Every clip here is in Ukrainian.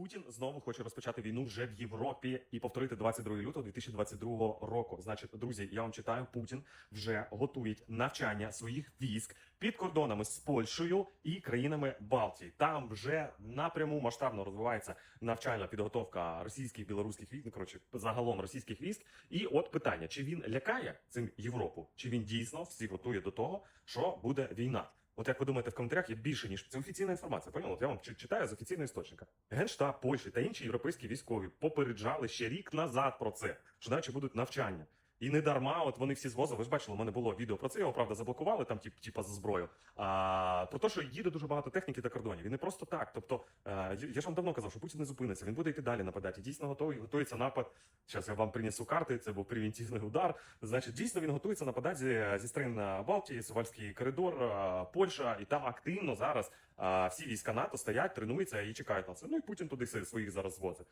Путін знову хоче розпочати війну вже в Європі і повторити 22 лютого 2022 року. Значить, друзі, я вам читаю. Путін вже готує навчання своїх військ під кордонами з Польщею і країнами Балтії. Там вже напряму масштабно розвивається навчальна підготовка російських білоруських військ, ну, коротше, загалом російських військ. І от питання: чи він лякає цим Європу, чи він дійсно всіх готує до того, що буде війна? От як ви думаєте, в коментарях є більше ніж це офіційна інформація. Поняли? От я вам читаю з офіційного істочника. Генштаб Польщі та інші європейські військові попереджали ще рік назад про це, що наче будуть навчання. І не дарма, от вони всі з возу, ви ж бачили, у мене було відео про це, його правда заблокували там, тип, типа за зброю. А про те, що їде дуже багато техніки та кордонів. І не просто так. Тобто, е, я- ж вам давно казав, що Путін не зупиниться, він буде йти далі нападати. Дійсно готовий, готується напад. Зараз я вам принесу карти, це був превентивний удар. Значить, дійсно він готується нападати зі, сторін е, Балтії, Сувальський коридор, е, Польща, і там активно зараз е, всі війська НАТО стоять, тренуються і чекають на це. Ну і Путін туди своїх зараз звозить.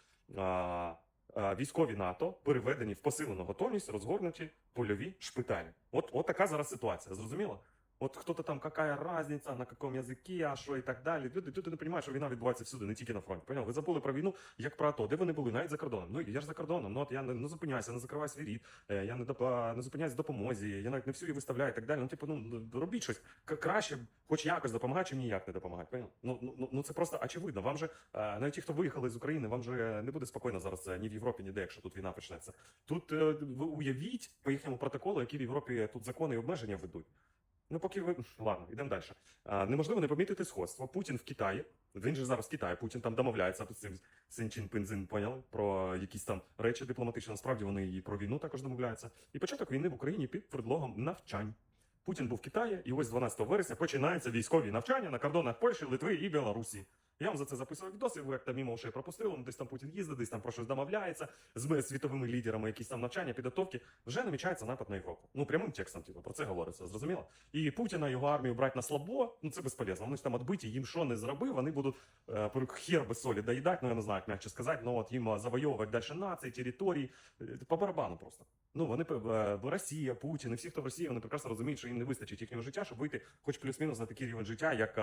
А, Військові НАТО переведені в посилену готовність, розгорнуті польові шпиталі. От, от така зараз ситуація. Зрозуміло? От хто-то там, какая разниця, на якому язикі, а що і так далі. Люди, люди не розуміють, що війна відбувається всюди, не тільки на фронті. Поняв? Ви забули про війну, як про АТО. Де вони були? Навіть за кордоном. Ну я ж за кордоном. Ну от я не, не зупиняюся, не закриваю свій рід, е, я не, доп- не зупиняюсь в допомозі, я навіть не всю її виставляю і так далі. Ну, типу, ну робіть щось краще, хоч якось допомагати, чим ніяк не допомагати. Поняв? Ну, ну, ну, ну це просто очевидно. Вам же е, навіть ті, хто виїхали з України, вам же не буде спокійно зараз е, ні в Європі, ніде, якщо тут війна почнеться. Тут ви уявіть по їхньому протоколу, які в Європі тут закони і обмеження ведуть. Ну, поки ви ладно, йдемо далі. Неможливо не помітити сходство. Путін в Китаї. Він же зараз в. Путін там домовляється з цим Синчин Пинзин, поняли? Про якісь там речі дипломатичні. Насправді вони і про війну також домовляються. І початок війни в Україні під предлогом навчань. Путін був в Китаї, і ось 12 вересня починаються військові навчання на кордонах Польщі, Литви і Білорусі. Я вам за це записував відоси, ви як там мимо ушей пропустили, ну, десь там Путін їздить, десь там про щось домовляється з світовими лідерами, якісь там навчання, підготовки. Вже намічається напад на Європу. Ну прямим текстом, типу, про це говориться, зрозуміло? І Путіна його армію брати на слабо, ну це безполезно. Вони ж там відбиті, їм що не зробив, вони будуть е, хер без солі доїдати, ну я не знаю, як м'якше сказати, ну от їм е, завойовувати далі нації, території, е, по барабану просто. Ну вони е, Росія, Путін і всі, хто в Росії, вони прекрасно розуміють, що їм не вистачить їхнього життя, щоб вийти хоч плюс-мінус на такий рівень життя, як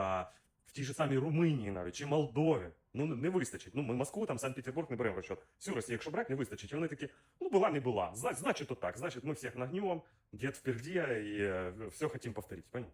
в тій же самій Румунії навіть чи Молдові. Ну не- вистачить. Ну ми Москву, там Санкт-Петербург не беремо розчет. Всю Росію, якщо брати, не вистачить. І вони такі, ну була, не була. Значить, то так. Значить, ми всіх нагнем, дід впереді, і е, все хотім повторити. Понял?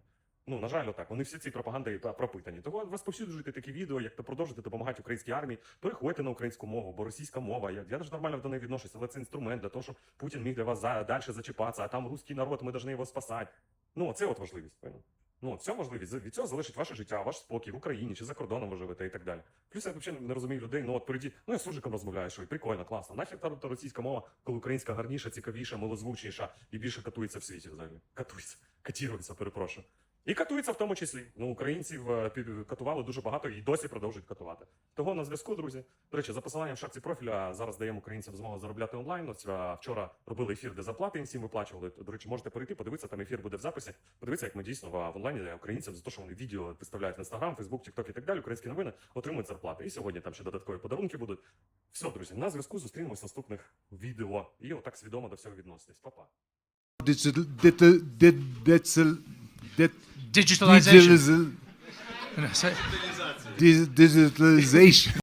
Ну, на жаль, отак. Вони всі ці пропаганди пропитані. Того розповсюджуйте такі відео, як то продовжити допомагати українській армії. Переходьте на українську мову, бо російська мова. Я, я ж нормально до неї відношуся, але це інструмент для того, щоб Путін міг для вас за, далі зачіпатися, а там русський народ, ми повинні його спасати. Ну, це от важливість. Понял? Ну, це можливість. Від цього залишить ваше життя, ваш спокій в Україні чи за кордоном ви живете і так далі. Плюс я взагалі не розумію людей. Ну от переді, ну я з суржиком розмовляю, що і прикольно, класно. Нахер та, та російська мова, коли українська гарніша, цікавіша, милозвучніша і більше катується в світі взагалі. Катується, катірується, перепрошую. І катується в тому числі. Ну, українців е, катували дуже багато і досі продовжують катувати. Того на зв'язку, друзі. До речі, за посиланням в шапці профіля зараз даємо українцям змогу заробляти онлайн. Ось е, вчора робили ефір, де заплати їм всім виплачували. До речі, можете перейти, подивитися, там ефір буде в записі. Подивитися, як ми дійсно в, в онлайні для українцям за те, що вони відео виставляють в інстаграм, фейсбук, тікток і так далі. Українські новини отримують зарплати. І сьогодні там ще додаткові подарунки будуть. Все, друзі, на зв'язку зустрінемось в наступних відео. І отак свідомо до всього відноситесь. Па-па. digitalization. Digitalization.